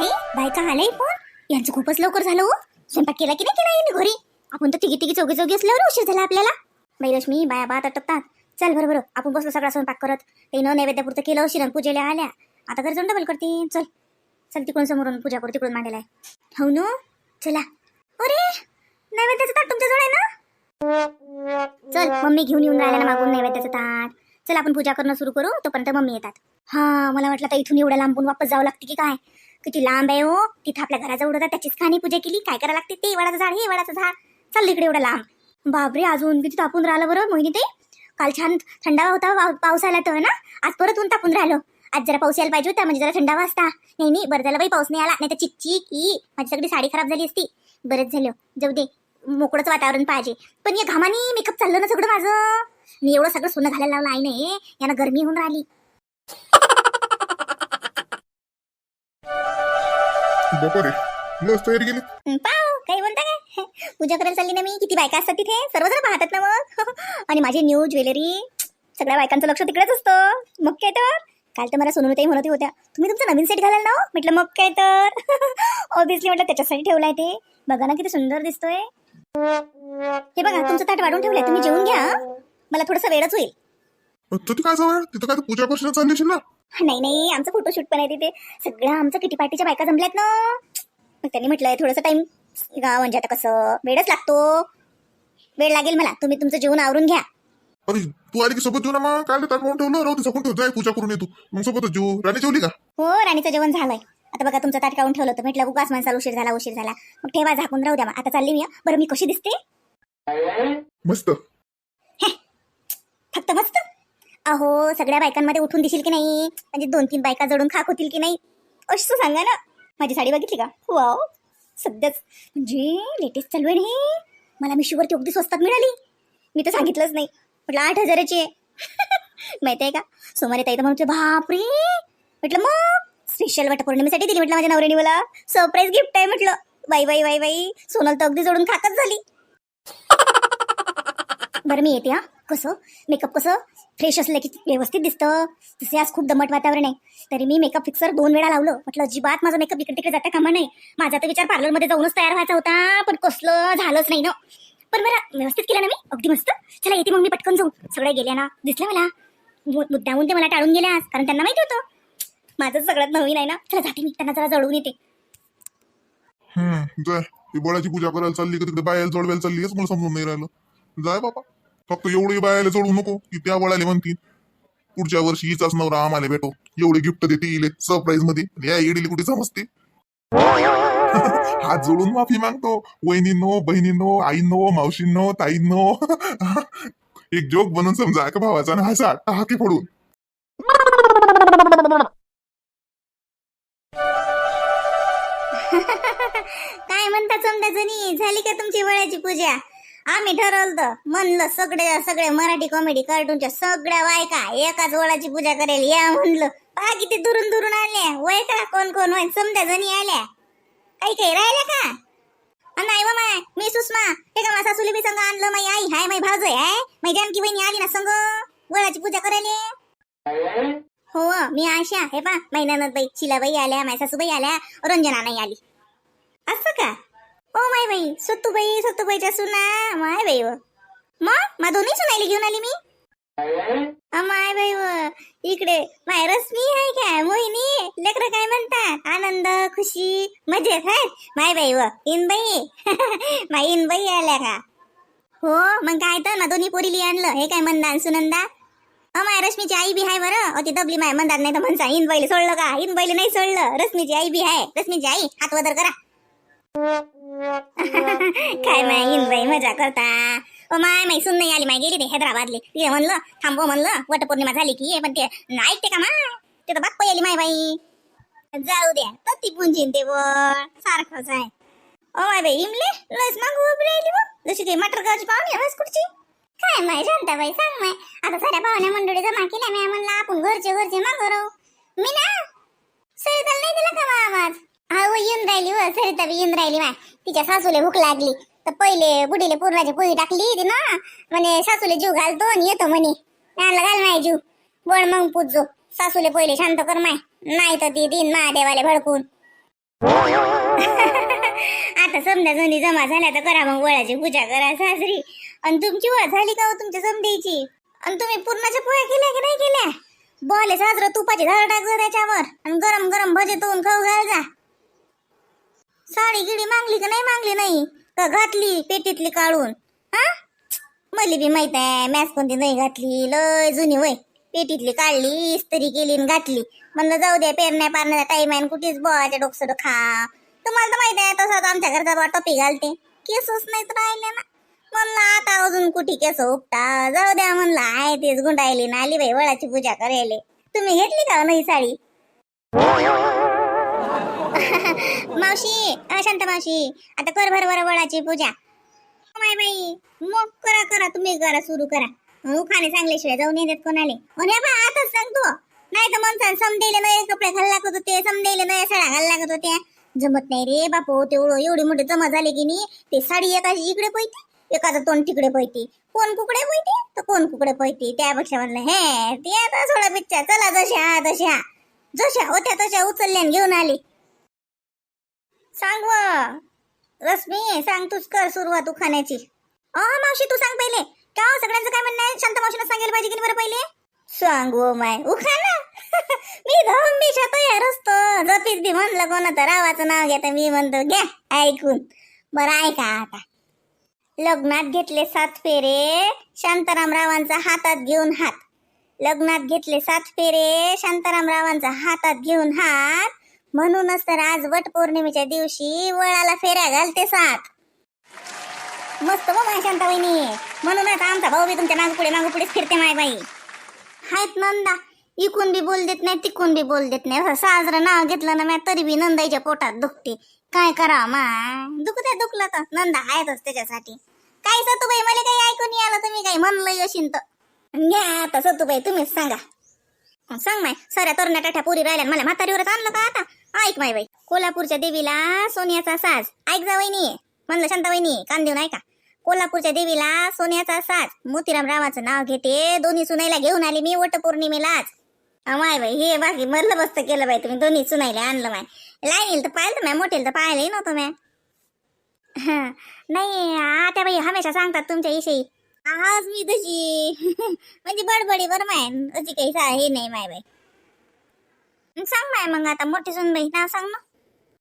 बाई बायका आलाय पण यांचं खूपच लवकर झालं हो. स्वयंपाक केला की नाही केला यांनी घरी? आपण तर तिघी तिघी चौघी चौघी असल्यावर उशीर झाला आपल्याला. बाई रश्मी बाया बात अटकतात चल बरोबर आपण बसलो सगळा स्वयंपाक करत. ते न नैवेद्यापुरतं केलं उशीर पूजेला आल्या. आता घरी जाऊन डबल करते चल. चल तिकडून समोरून पूजा करू तिकडून मांडलेला हो न? चला. अरे नैवेद्याचं ताट तुमच्याजवळ आहे ना? चल मम्मी घेऊन येऊन राहिल्या ना मागून नैवेद्याचं ताट. चल आपण पूजा करणं सुरू करू. तोपर्यंत मम्मी येतात. हा मला वाटलं आता इथून एवढ्या लांबून वापस जावं लागते की काय? किती लांब आहे हो. तिथं आपल्या घराजवळ होता त्याचीच खाणी पूजा केली. काय करायला लागते? ते वडाचं झाड हे वडाचं झाड. चाललं इकडे एवढं लांब. बापरे अजून किती तापून राहिलं बरं मोहिनी ते. काल छान थंडावा होता पाव- पाऊस आला तर ना? आज परत ऊन तापून राहिलं. आज जरा पाऊस यायला पाहिजे होता म्हणजे जरा थंडावा असता. नाही नाही बरं झालं बाई पाऊस नाही आला. नाही तर चिक चिक ई माझी सगळी साडी खराब झाली असती. बरंच झालं. जाऊ दे मोकळंच वातावरण पाहिजे. पण या घामाने मेकअप चाललं ना सगळं माझं? मी एवढं सगळं सोनं घालायला लावलं आहे नाही यानं गरमी होऊन राहिली. बापा रे. लस तयारी केली. हं, पाव काही म्हणता काय? पूजा करायला चालली ना मी. किती बायका असतात तिथे? सर्वजण पाहतात ना मग. आणि माझी न्यू ज्वेलरी. सगळ्या बायकांचं लक्ष तिकडेच असतं. मग काय तर? काल तर मला सोनूताई म्हणत होत्या तुम्ही तुमचं नवीन सेट घालाल ना हो?" म्हटलं मग काय तर. ऑब्विसली म्हटलं त्याच्यासाठी ठेवलाय ते. बघा ना किती सुंदर दिसतोय. हे बघा तुमचं ताट वाढून ठेवलंय. तुम्ही जेवून घ्या. मला थोडंसं वेळच होईल. तुझी काय जवळ तिथं काय पूजा करशील चालली ना? नाही नाही आमचं फोटोशूट पण आहे तिथे. सगळ्या आमचं किटी पार्टीच्या बायका जमल्यात ना. मग त्यांनी म्हटलंय थोडंसं टाइम म्हणजे आता कसं? वेळच लागतो. वेळ लागेल मला. तुम्ही तुमचं जेवण आवरून घ्या. अरे तू आली की सोबत जेवू ना मग? काय ताट म्हणून ठेवलं राहू दे सगळं ठेव जाय पूजा करून येतो मग सोबतच जेवू राणी जेवली का? हो राणीचं जेवण झालंय. आता बघा तुमचं ताट काढून ठेवलं होतं. म्हटलं उगाच माणसाला उशीर झाला उशीर झाला. मग ठेवा झाकून राहू द्या मग. आता चालली मी हं. बरं मी कशी दिसते? मस्त. फक्त मस्त? अहो सगळ्या बायकांमध्ये उठून दिशील की नाही? म्हणजे दोन तीन बायका जडून खाक होतील की नाही? असं सांगा ना. माझी साडी बघितली का? वाव. सध्याच. म्हणजे लेटेस्ट चालू आहे नाही मला मिशोवरती अगदी स्वस्तात मिळाली. मी तर सांगितलंच नाही. म्हटलं आठ हजाराची आहे. माहिती आहे का? सोमारी ताई तर म्हणते बापरे. म्हटलं मग स्पेशल वटपौर्णिमेसाठी दिली. म्हटलं माझ्या नवऱ्याने मला. सरप्राईज गिफ्ट आहे म्हटलं. बाई बाई बाई बाई. सोनल तर अगदी जोडून खाकच झाली. बरं मी येते हा. कसं? मेकअप कसं? फ्रेश असलं की व्यवस्थित दिसतं. तसे आज खूप दमट वातावरण आहे. तरी मी मेकअप फिक्सर दोन वेळा लावलं. म्हटलं अजिबात माझा मेकअप इकडे तिकडे जाता कामा नाही माझा तर विचार पार्लरमध्ये जाऊनच तयार व्हायचा होता. पण कसलं झालंच नाही ना. पण बरं व्यवस्थित केलं ना मी? अगदी मस्त. चला येते मग मी पटकन जाऊ सगळ्या गेल्या ना. दिसलं मला. मु- मुद्दामून ते मला टाळून गेल्या आज. कारण त्यांना माहिती होतं. माझं सगळ्यात नवीन आहे ना. चला जाते मी त्यांना जरा जळून येते. हम्म जाय. ती बोळाची पूजा करायला चालली का तिकडे? बायाला जोडवायला चालली मला समजून नाही राहिलं. जाय बाबा. फक्त एवढी बायाला जोडू नको की त्या बळाले म्हणतील पुढच्या वर्षी हिचाच नवरा आम्हाला भेटो. एवढे गिफ्ट देते इले सरप्राईजमध्ये. या इडीली कुठे समजते? हात जोडून माफी मागतो. वहिनींनो बहिणींनो आईंनो मावशींनो ताईंनो. एक जोक बनून समजा का भावाचा ना हसा टाके फोडून. काय म्हणता समजा जणी? झाली का तुमची वळ्याची पूजा? आम्ही ठरवलं म्हणलं सगळे सगळे मराठी कॉमेडी कार्टूनच्या सगळ्या बायका एकाच वळाची पूजा करेल या म्हणलं. पहा किती दुरून दुरून आल्या वयका कोण कोण? वय समजा जणी आल्या. काही काही राहिल्या का? अ, नाही व माय मी सुषमा. हे का माझा सुली बी संग आणलं? माई आई हाय माई भाऊज आहे माई जानकी बहिणी आली ना संग? वळाची पूजा करायले हो मी आशा. हे पा महिन्यानंद बाई शिलाबाई आल्या माय सासूबाई आल्या रंजना नाही आली. असं का? ओ माय बाई सत्तूबाई सत्तूबाईच्या सुना माय बाई व. मग मा दोन्ही सुनायला घेऊन आली मी? माय बाई व. इकडे माय रश्मी आहे काय मोहिनी लेकर काय म्हणतात आनंद खुशी मजेत आहे माय बाई व इनबाई. माय इनबाई आल्या का? हो मग काय तर ना दोन्ही पोरीली आणलं. हे काय म्हणणार सुनंदा? अ माय रश्मीची आई बी आहे बरं. अति दबली माय म्हणतात नाही तर म्हणसा इन बैल सोडलं का? इन बैल नाही सोडलं. रश्मीची आई बी आहे रश्मीची आई हात वदर करा. काय माय इन मजा करता. ओ माय माय सुन नाही आली माय गेली ते हैदराबादले. तिथे म्हणलं थांबव म्हणलं वटपौर्णिमा झाली की पण ते ऐकते का माय? ते तर बाप्पा आली माय बाई. जाऊ द्या तर ती पुंजीन ते सारखंच आहे. ओ माय बाई इमले लस मागू उभी राहिली मग जशी ते मटर गावची पाहुणी आहे कुठची? काय माय शांताबाई सांग माय. आता साऱ्या पाहुण्या मंडळी जमा केल्या मी म्हणलं आपण घरचे घरचे मागं मी ना सरिताला नाही दिला का मा आवाज हा येऊन राहिली व सरिता बी येऊन राहिली माय तिच्या सासूले भूक लागली. तर पहिले बुडीले पूर्णाची पोळी टाकली ती ना म्हणे सासूले जीव घालतो आणि येतो म्हणे. त्यांना घाल माय जीव. बोल मग पूजो. सासूले पहिले शांत कर माय. नाही तर ती दिन महादेवाले भडकून. आता समजा जुनी जमा झाल्या तर करा मग वळाची पूजा करा सासरी. आणि तुमची वळ झाली का हो तुमच्या समजायची आणि तुम्ही पूर्णाच्या पोळ्या केल्या की नाही केल्या? बोले साजरं तुपाची झाड टाकलं त्याच्यावर. आणि गरम गरम भजे तोंड खाऊ घाल जा. साडी गिडी मागली का नाही मागली नाही? का घातली पेटीतली काढून? हा? मली बी माहीत आहे मॅच कोणती नाही घातली. लय जुनी वय. पेटीतली काढली इस्त्री केली आणि घातली. म्हणलं जाऊ द्या पेरण्या पारण्याचा टाईम आहे आणि कुठेच बोवाच्या डोकसं खा. तुम्हाला तर माहीत आहे तसंच आमच्या घरचा बा टोपी घालते. केसच नाहीत राहिले ना. म्हणलं आता अजून कुठे केस उपटा? जाऊ द्या म्हणलं आहे तेच गुंडायली ना आली बाई वळाची पूजा करायले. तुम्ही घेतली का नाही साडी? मावशी अशांत मावशी. आता कर भर भर वळाची पूजा. माय बाई मग करा करा तुम्ही करा सुरू करा. उखाणे चांगल्याशिवाय जाऊन येतात कोणाले. अरे बा आताच सांगतो नाही तर म्हणसान समदेले नाही कपडे घाल लागत होते समदेले नाही साड्या घाल लागत होत्या. जमत नाही रे बापू तेवढं एवढी मोठी जमा झाली की नाही ते साडी एकाची इकडे पळते एकाचं तोंड तिकडे पळते. कोण कुकडे पळते? तर कोण कुकडे पळते? त्यापेक्षा म्हणलं हे ते आता थोडा पिच्चा चला जशा तशा. जशा होत्या तशा उचलल्या आणि घेऊन आली. सांग व. रश्मी सांग तूच कर सुरुवात उखाण्याची. अ मावशी तू सांग पहिले. का हो, सगळ्यांचं काय म्हणणं आहे? शांत मावशीनं सांगायला पाहिजे की नाही बरं पहिले? सांग व माय. उखाणा. मी धम्मीच्या तयार असतो. जपीत बी म्हणलं कोणा तर रावाचं नाव घेता. मी म्हणतो घ्या ऐकून. बरं ऐका आता. लग्नात घेतले सात फेरे. शांताराम रावांचा हातात घेऊन हात. लग्नात घेतले सात फेरे. शांताराम रावांचा हातात घेऊन हात. म्हणूनच तर आज वट पौर्णिमेच्या दिवशी वळाला फेऱ्या घालते सात. मस्त बघ माझ्या शांता वहिनी म्हणूनच आमचा भाऊ बी तुमच्या मागपुढे मागपुढे फिरते माय बाई. हायत नंदा. इकून बी बोल देत नाही तिकून बी बोल देत नाही. असं साजरं नाव घेतलं ना म्या तरी बी नंदाईच्या पोटात दुखते. काय करा माय? दुखते दुखलं तर. नंदा आहेतच त्याच्यासाठी. काय सतुबाई मला काही ऐकून आलं तुम्ही काही म्हणलं अशीन तर. घ्या आता सतुबाई तुम्हीच सांगा. सांग माय सऱ्या तरुण्या टाठ्या पुरी राहिल्या मला म्हातारीवरच आणलं का आता? ऐक माय बाई कोल्हापूरच्या देवीला सोन्याचा साज. ऐक जा वहिनी म्हणलं शांता वहिनी कान देऊन ऐका. कोल्हापूरच्या देवीला सोन्याचा साज. मोतीराम रावाचं नाव घेते दोन्ही सुनायला घेऊन आली मी वट पौर्णिमेलाच माय बाई हे बाकी मरलं बस्त केलं बाई तुम्ही दोन्ही सुनायला आणलं माय. लाईनील तर पाहिलं मॅ मोठेल तर पाहिलंही नव्हतं मॅ नाही आता बाई हमेशा सांगतात तुमच्या विषयी आज मी तशी. म्हणजे बडबडी बर माय अशी काही हे नाही माय बाई. सांग माय मग आता मोठी सुन बाई नाव सांग ना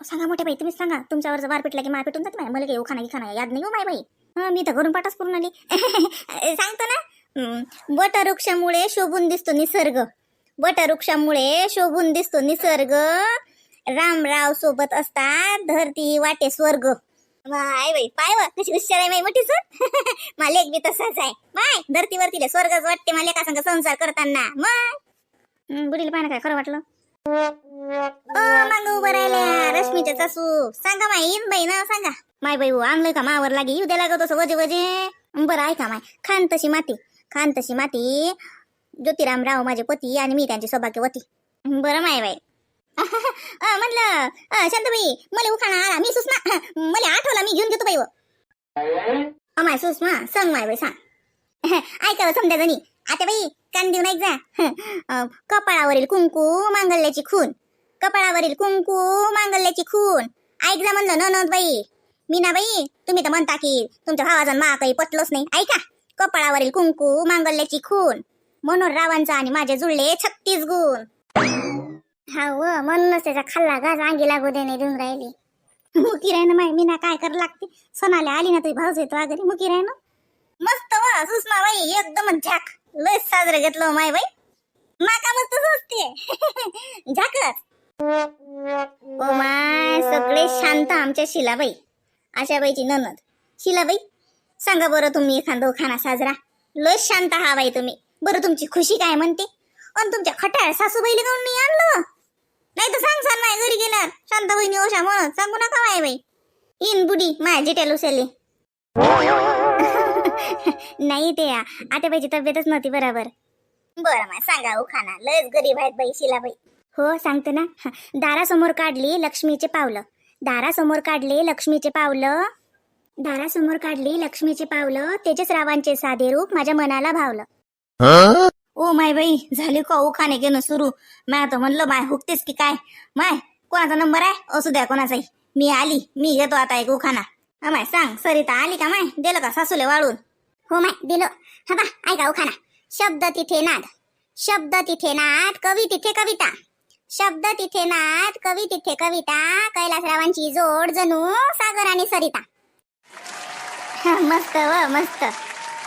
सांगा मोठे बाई तुम्हीच सांगा. तुमच्यावर जर वार पिटला की मार पेटून जाते माय. मला काही उखाना खाना याद नाही हो माय बाई. मी तर घरून पाठच करून आली. सांगतो ना. हं, वटवृक्षामुळे शोभून दिसतो निसर्ग. वटवृक्षामुळे शोभून दिसतो निसर्ग. रामराव सोबत असतात धरती वाटे स्वर्ग. माय बाई पाय वा कशी हुशार आहे माई मोठी सर मला एक बी तसाच आहे. माय धरतीवरती स्वर्गच वाटते मला एका संग संसार करताना. मग? बुडीला पाहणं काय खरं वाटलं? माग उभं राहिल्या रश्मीच्या सासू. सांगा माय येईन बाई ना सांगा. माय बाई हो, आणलंय का मावर लागे? येऊ द्या लागत असं वजे वजे. बरं ऐका माय. खान तशी माती. खान तशी माती. ज्योतिरामराव माझे पती आणि मी त्यांची सौभाग्यवती. बरं माय बाई. म्हटलं म्हणलं शांताबाई मला उखाणा आला. मी सुषमा मला आठवला मी घेऊन घेतो बाई व. माय सुषमा सांग माय बाई सांग. ऐका समजा जणी. आता बाई कान देऊन ऐक जा. कपाळावरील कुंकू मांगल्याची खून. कपाळावरील कुंकू मांगल्याची खून. ऐक जा म्हणलं ननद बाई. मी नाबाई तुम्ही तर म्हणता की तुमच्या भावाचा मा काही पटलोच नाही. ऐका. कपाळावरील कुंकू मांगल्याची खून. मनोहर रावांचा आणि माझे जुळले छत्तीस गुण. हा व म्हणूनच त्याचा खाल्ला गाज अंगी लागू देणे देऊन राहिली. मुकी राही ना माय मीना काय कर लागते? सणाला आली ना तुझी भाऊज येतो अगदी मुकी राही मस्त वा सुषमा बाई एकदम झाक. लय साजरं घेतलं हो माय बाई. माका मस्त सुचते. झाकच. ओ माय सगळे शांत आमच्या शिलाबाई. आशाबाईची ननद. शिलाबाई सांगा बरं तुम्ही एखादा खाना साजरा. लय शांत हा बाई तुम्ही. बरं तुमची खुशी काय म्हणते? आणि तुमच्या खटाळ सासूबाईला काऊन नाही आणलं? नाही घरी गेल्यावर शांत बहिणी ओशा म्हणत सांगू नका माय बाई. इन बुडी माय जिटेल उचलली नाही ते आता बाईची तब्येतच नव्हती बरोबर. बरं माय सांगा उखाना लयच गरीब आहेत बाई शिलाबाई. हो सांगतो ना. दारासमोर काढली लक्ष्मीचे पावलं. दारासमोर काढले लक्ष्मीचे पावलं. दारासमोर काढली लक्ष्मीचे पावलं. तेजस रावांचे साधे रूप माझ्या मनाला भावलं. ओ माय बाई झाली का उखाणे घेणं सुरू? माय तर म्हणलं माय हुकतेस की काय? माय कोणाचा नंबर आहे? असू द्या कोणाचाही. मी आली मी घेतो आता एक उखाना हा माय सांग सरिता आली का माय? दिलं का सासूले वाळून? हो माय दिलो. हा बा ऐका उखाना शब्द तिथे नाद. शब्द तिथे नाद कवी तिथे कविता. शब्द तिथे नाद कवी तिथे कविता. कैलासरावांची जोड जणू सागर आणि सरिता. मस्त व मस्त.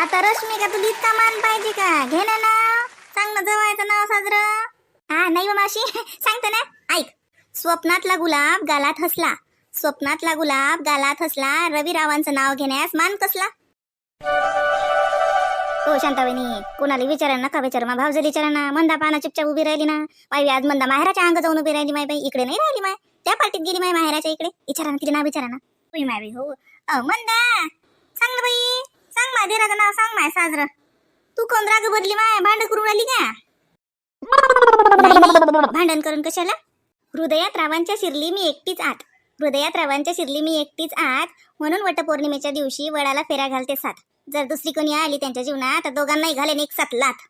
आता रश्मी का तुला इतका मान पाहिजे का? घे ना नाव. सांग ना जवळचं नाव साजरं. हा नाही मावशी. सांगतो ना. ऐक. स्वप्नातला गुलाब गालात हसला. स्वप्नातला गुलाब गालात हसला. रवी रावांचं नाव घेण्यास मान कसला? हो शांताबाईनी कोणाला विचारा नका विचारा. मा भावजली विचारा ना. मंदा पाना चुपचाप उभी राहिली ना. माई आज मंदा माहेराच्या अंग जाऊन उभी राहिली माय बाई. इकडे नाही राहिली माय. त्या पार्टीत गेली माय माहेराच्या इकडे. विचारा ना विचारा ना. होय माय बाई हो. मंदा! सांग ना बाई. सांग माय देराचं नाव सांग माय साजरं. तू कोण राग बदली माय. भांड करून आली का? भांडण करून कशाला? हृदयात रावांच्या शिरली मी एकटीच आत. हृदयात रावांच्या शिरली मी एकटीच आत. म्हणून वटपौर्णिमेच्या दिवशी वडाला फेऱ्या घालते साथ जर दुसरी कोणी आली त्यांच्या जीवनात तर दोघांनाही घालेन एक साथ लाथ